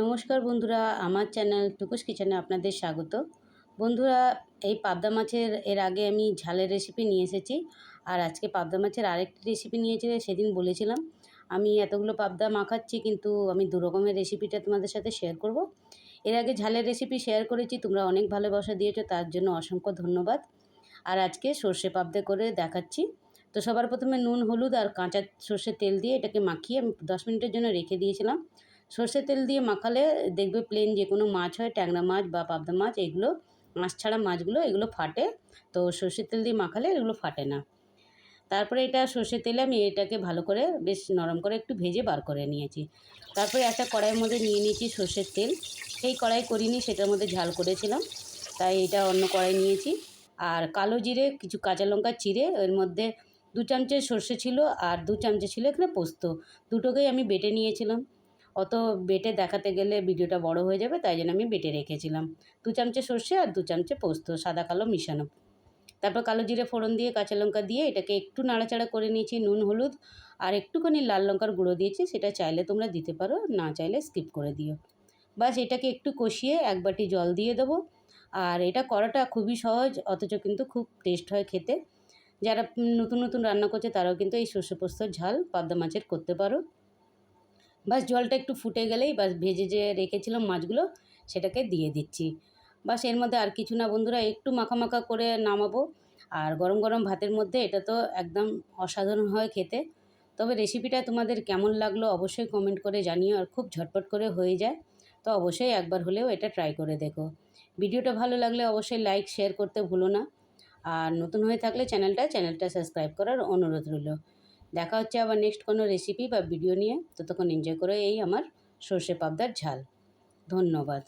নমস্কার বন্ধুরা, আমার চ্যানেল টুকুস কিচেনে আপনাদের স্বাগত। বন্ধুরা, এই পাবদা মাছের, এর আগে আমি ঝালের রেসিপি নিয়ে এসেছি, আর আজকে পাবদা মাছের আরেকটি রেসিপি নিয়েছি সেদিন বলেছিলাম। আমি এতগুলো পাবদা মাখাচ্ছি, কিন্তু আমি দু রকমের রেসিপিটা তোমাদের সাথে শেয়ার করব। এর আগে ঝালের রেসিপি শেয়ার করেছি, তোমরা অনেক ভালোবাসা দিয়েছ, তার জন্য অসংখ্য ধন্যবাদ। আর আজকে সর্ষে পাবদা করে দেখাচ্ছি। তো সবার প্রথমে নুন, হলুদ আর কাঁচা সর্ষের তেল দিয়ে এটাকে মাখিয়ে আমি দশ মিনিটের জন্য রেখে দিয়েছিলাম। সর্ষের তেল দিয়ে মাখালে দেখবে প্লেন যে কোনো মাছ হয়, ট্যাংরা মাছ বা পাবদা মাছ, এগুলো, মাছ ছাড়া মাছগুলো এগুলো ফাটে। তো সর্ষের তেল দিয়ে মাখালে এগুলো ফাটে না। তারপরে এটা সর্ষের তেলে আমি এটাকে ভালো করে বেশ নরম করে একটু ভেজে বার করে নিয়েছি। তারপরে একটা কড়াইয়ের মধ্যে নিয়ে নিয়েছি সর্ষের তেল। সেই কড়াই করিনি, সেটার মধ্যে ঝাল করেছিলাম। তাই এটা অন্য কড়াই নিয়েছি। আর কালো জিরে, কিছু কাঁচা লঙ্কা চিরে এর মধ্যে দু চামচের সর্ষে ছিল আর দু চামচে ছিল এখানে পোস্ত। দুটোকেই আমি বেটে নিয়েছিলাম। অত বেটে দেখাতে গেলে ভিডিওটা বড় হয়ে যাবে, তাই জন্য আমি বেটে রেখেছিলাম। দু চামচে সর্ষে আর দু চামচে পোস্ত, সাদা কালো মিশানো। তারপর কালো জিরে ফোড়ন দিয়ে, কাঁচা লঙ্কা দিয়ে এটাকে একটু নাড়াচাড়া করে নিয়েছি, নুন, হলুদ আর একটুখানি লাল লঙ্কার গুঁড়ো দিয়েছি, সেটা চাইলে তোমরা দিতে পারো, না চাইলে স্কিপ করে দিও। বাস এটাকে একটু কষিয়ে এক বাটি জল দিয়ে দেবো। আর এটা করাটা খুবই সহজ, অথচ কিন্তু খুব টেস্ট হয় খেতে। যারা নতুন নতুন রান্না করছে, তারাও কিন্তু এই সর্ষে পোস্তর ঝাল পাবদা মাছের করতে পারো। বাস জলটা একটু ফুটে গেলেই বাস ভেজে যে রেখেছিলাম মাছগুলো, সেটাকে দিয়ে দিচ্ছি। বাসের মধ্যে আর কিছু না বন্ধুরা, একটু মাখা মাখা করে নামাবো। আর গরম গরম ভাতের মধ্যে এটা তো একদম অসাধারণ হয় খেতে। তবে রেসিপিটা তোমাদের কেমন লাগল অবশ্যই কমেন্ট করে জানিও আর খুব ঝটপট করে হয়ে যায়। তো অবশ্যই একবার হলেও এটা ট্রাই করে দেখো। ভিডিওটা ভালো লাগলে অবশ্যই লাইক, শেয়ার করতে ভুলো না। আর নতুন হয়ে থাকলে চ্যানেলটা চ্যানেলটা সাবস্ক্রাইব করার অনুরোধ রইল। দেখা হচ্ছে আবার নেক্সট কোনো রেসিপি বা ভিডিও নিয়ে। ততক্ষণ এনজয় করে এই আমার সর্ষে পাবদার ঝাল। ধন্যবাদ।